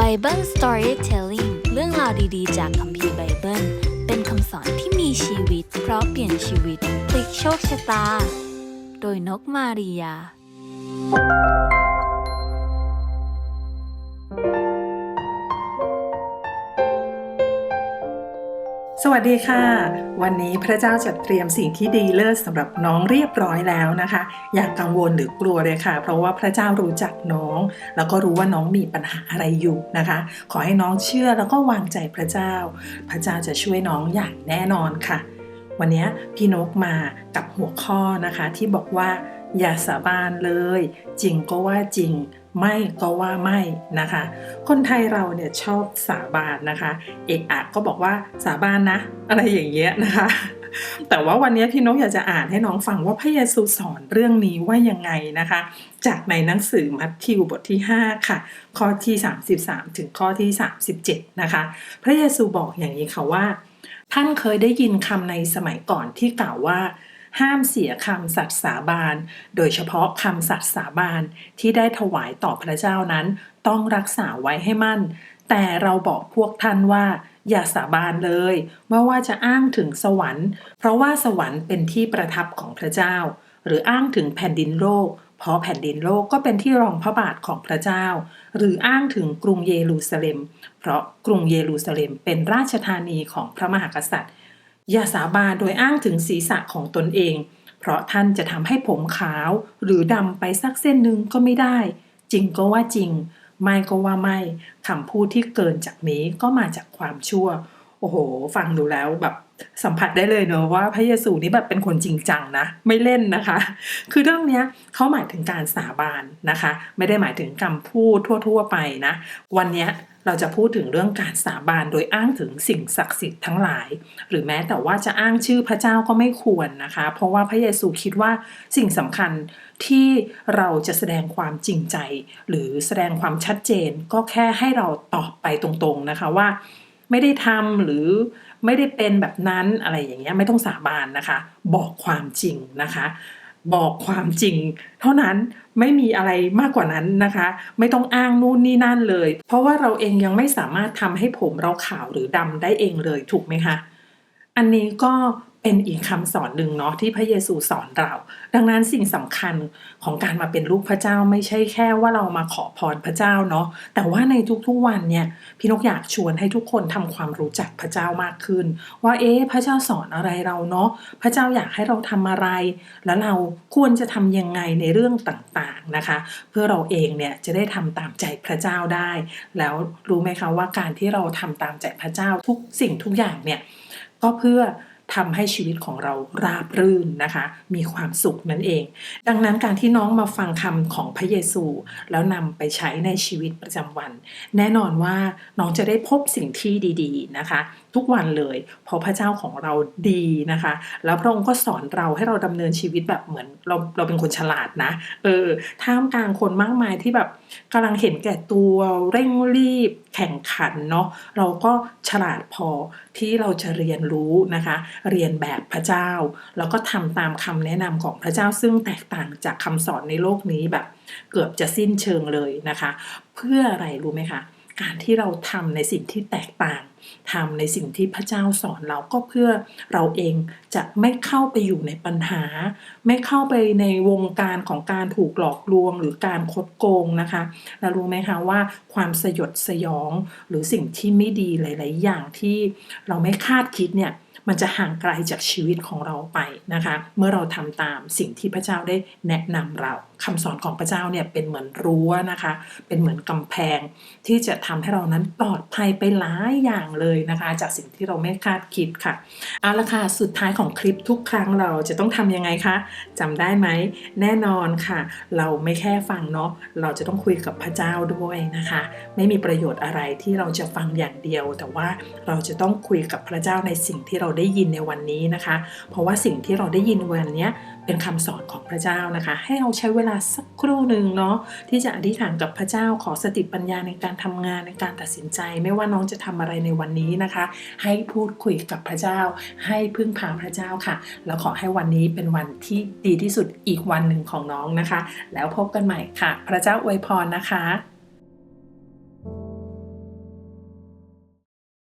Bible Storytelling เรื่องราวดีๆ จากคัมภีร์ไบเบิล เป็นคำสอนที่มีชีวิต เพราะเปลี่ยนชีวิตพลิกโชคชะตา โดยนกมาริยา สวัสดีค่ะ วันนี้พระเจ้าจัดเตรียมสิ่งที่ดีเลิศสำหรับน้องเรียบร้อยแล้วนะคะ อย่ากกังวลหรือกลัวเลยค่ะ เพราะว่าพระเจ้ารู้จักน้อง แล้วก็รู้ว่าน้องมีปัญหาอะไรอยู่นะคะ ขอให้น้องเชื่อแล้วก็วางใจพระเจ้า พระเจ้าจะช่วยน้องอย่างแน่นอนค่ะ วันนี้พี่นกมากับหัวข้อนะคะที่บอกว่าอย่าสาบานเลย จริงก็ว่าจริง ไม่ก็ว่าไม่นะคะ คนไทยเราเนี่ยชอบสาบานนะคะ เอกอักก็บอกว่าสาบานนะ อะไรอย่างเงี้ยนะคะ แต่ว่าวันนี้พี่นกอยากจะอ่านให้น้องฟังว่าพระเยซูสอนเรื่องนี้ว่ายังไงนะคะ จากในหนังสือมัทธิวบทที่ 5 ค่ะ ข้อที่ 33 ถึงข้อที่ 37 นะคะ พระเยซูบอกอย่างนี้ค่ะว่า ท่านเคยได้ยินคำในสมัยก่อนที่กล่าวว่า ห้ามเสียคำสัตย์สาบาน โดยเฉพาะคำสัตย์สาบานที่ได้ถวายต่อพระเจ้านั้น ต้องรักษาไว้ให้มั่น แต่เราบอกพวกท่านว่า อย่าสาบานเลยไม่ว่าจะอ้างถึงสวรรค์ เพราะว่าสวรรค์เป็นที่ประทับของพระเจ้า หรืออ้างถึงแผ่นดินโลกเพราะแผ่นดินโลกก็เป็นที่รองพระบาทของพระเจ้า หรืออ้างถึงกรุงเยรูซาเล็ม เพราะกรุงเยรูซาเล็มเป็นราชธานีของพระมหากษัตริย์ อย่าสาบานโดยอ้างถึงศีรษะของตนเอง เพราะท่านจะทำให้ผมขาวหรือดำไปสักเส้นหนึ่งก็ไม่ได้ จริงก็ว่าจริง ไม่ก็ว่าไม่คำพูดที่เกินจากนี้ก็มาจากความชั่ว โอ้โห ฟังดูแล้วแบบ สัมผัสได้เลยเนอะว่าพระเยซูนี่แบบเป็นคนจริงจังนะ ไม่เล่นนะคะ คือเรื่องนี้เขาหมายถึงการสาบานนะคะ ไม่ได้หมายถึงคำพูดทั่ว ๆ ไปนะ วันนี้เราจะพูดถึงเรื่องการสาบานโดยอ้างถึงสิ่งศักดิ์สิทธิ์ทั้งหลาย หรือแม้แต่ว่าจะอ้างชื่อพระเจ้าก็ไม่ควรนะคะ เพราะว่าพระเยซูคิดว่าสิ่งสำคัญที่เราจะแสดงความจริงใจ หรือแสดงความชัดเจนก็แค่ให้เราตอบไปตรงๆนะคะว่า ไม่ได้ทำหรือ ไม่ได้เป็นแบบนั้นอะไรอย่างเงี้ยไม่ต้องสาบานนะคะ บอกความจริงนะคะ บอกความจริง เท่านั้นไม่มีอะไรมากกว่านั้นนะคะ ไม่ต้องอ้างนู่นนี่นั่นเลย เพราะว่าเราเองยังไม่สามารถทำให้ผมเราขาวหรือดำได้เองเลยถูกไหมคะอันนี้ก็ เป็นอีกคำสอนหนึ่งเนาะที่พระเยซูสอนเรา ดังนั้นสิ่งสำคัญของการมาเป็นลูกพระเจ้าไม่ใช่แค่ว่าเรามาขอพรพระเจ้าเนาะแต่ว่าในทุกๆวันเนี่ยพี่นกอยากชวนให้ทุกคนทำความรู้จักพระเจ้ามากขึ้น ว่าเอ๊ะพระเจ้าสอนอะไรเราเนาะพระเจ้าอยากให้เราทำอะไร แล้วเราควรจะทำยังไงในเรื่องต่างๆนะคะ เพื่อเราเองเนี่ยจะได้ทำตามใจพระเจ้าได้ แล้วรู้ไหมคะว่าการที่เราทำตามใจพระเจ้าทุกสิ่งทุกอย่างเนี่ยก็เพื่อ ทำให้ชีวิตของเราราบรื่นนะคะ มีความสุขนั่นเอง ดังนั้นการที่น้องมาฟังคำของพระเยซู แล้วนำไปใช้ในชีวิตประจำวัน แน่นอนว่าน้องจะได้พบสิ่งที่ดีๆนะคะ ทุกวันเลย เพราะพระเจ้าของเราดีนะคะ แล้วพระองค์ก็สอนเราให้เราดำเนินชีวิตแบบเหมือนเราเราเป็นคนฉลาดนะเออท่ามกลางคนมากมายที่แบบกำลังเห็นแก่ตัวเร่งรีบแข่งขันเนาะเราก็ฉลาดพอที่เราจะเรียนรู้นะคะ เรียนแบบพระเจ้า แล้วก็ทำตามคำแนะนำของพระเจ้าซึ่งแตกต่างจากคำสอนในโลกนี้แบบ เกือบจะสิ้นเชิงเลยนะคะ เพื่ออะไรรู้ไหมคะ การที่เราทำในสิ่งที่แตกต่างทำในสิ่งที่พระเจ้าสอนเราก็เพื่อเราเองจะไม่เข้าไปอยู่ในปัญหา ไม่เข้าไปในวงการของการถูกหลอกลวงหรือการคดโกงนะคะแล้วรู้ไหมคะว่าความสยดสยองหรือสิ่งที่ไม่ดีหลาย ๆ อย่างที่เราไม่คาดคิดเนี่ย มันจะห่างไกลจากชีวิตของเราไปนะคะ เมื่อเราทำตามสิ่งที่พระเจ้าได้แนะนำเราคำสอนของพระเจ้าเนี่ยเป็นเหมือนรั้วนะคะ เป็นเหมือนกำแพง ที่จะทำให้เรานั้นปลอดภัยไปหลายอย่างเลยนะคะ จากสิ่งที่เราไม่คาดคิดค่ะเอาละค่ะสุดท้ายของคลิปทุกครั้งเราจะต้องทำยังไงคะจำได้ไหมแน่นอนค่ะ เราไม่แค่ฟังเนาะเราจะต้องคุยกับพระเจ้าด้วยนะคะ ไม่มีประโยชน์อะไรที่เราจะฟังอย่างเดียว แต่ว่าเราจะต้องคุยกับพระเจ้าในสิ่งที่เราได้ยินในวันนี้นะคะ เพราะว่าสิ่งที่เราได้ยินวันนี้เป็นคำสอนของพระเจ้านะคะ ให้เราใช้เวลาสักครู่หนึ่งเนาะที่จะอธิษฐานกับพระเจ้าขอสติปัญญาในการทำงานในการตัดสินใจ ไม่ว่าน้องจะทำอะไรในวันนี้นะคะ ให้พูดคุยกับพระเจ้า ให้พึ่งพาพระเจ้าค่ะ แล้วขอให้วันนี้เป็นวันที่ดีที่สุดอีกวันหนึ่งของน้องนะคะ แล้วพบกันใหม่ค่ะ พระเจ้าอวยพรนะคะ